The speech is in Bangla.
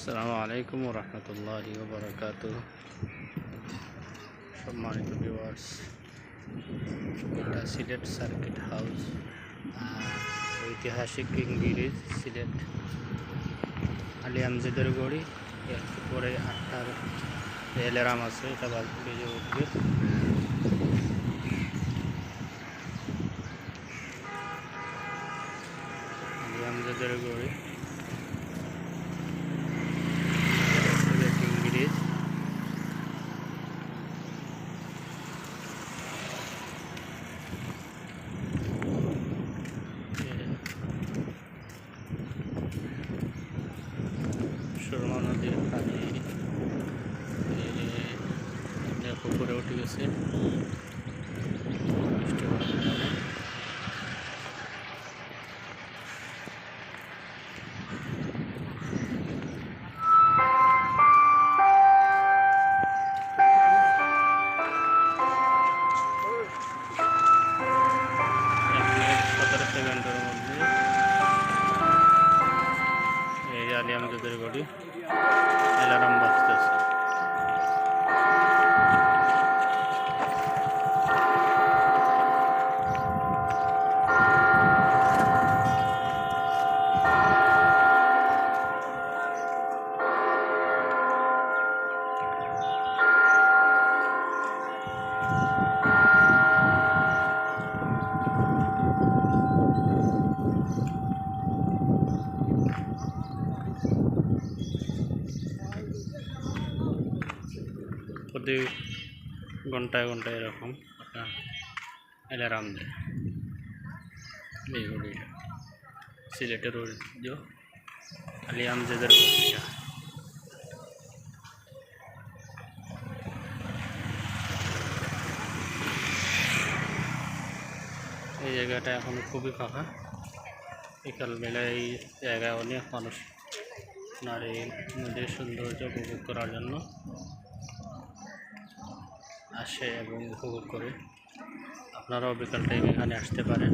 আসসালামু আলাইকুম রহমতুল্লাহ বারকাত সম্মানিত ভিউয়ার্স এটা সিলেট সার্কিট হাউস ঐতিহাসিক কিং সিলেট আলী আমজেদের গড়ি। একটু পরে আটটার এলারাম আছে, এটা বেজে উঠবে। আলী আমজেদের গড়ি। સૂર્યનો દેખાય એટલે બપોરે ઉઠી ગયો છે. এই আলী আমজাদের গড়ি অ্যালার্ম বাজতেছে প্রতি ঘন্টায় ঘন্টায় এরকম একটা অ্যালার্ম দেয় এই ঘড়িটা সিলেটের ঐতিহ্য আলী আমজেদের ঘড়িটা এই জায়গাটা এখন খুবই ফাঁকা বিকাল বেলায় এই জায়গায় অনেক মানুষ আপনার এই নদীর সৌন্দর্য উপভোগ করার জন্য আসে এবং উপভোগ করে। আপনারাও বিকাল টাইম এখানে আসতে পারেন।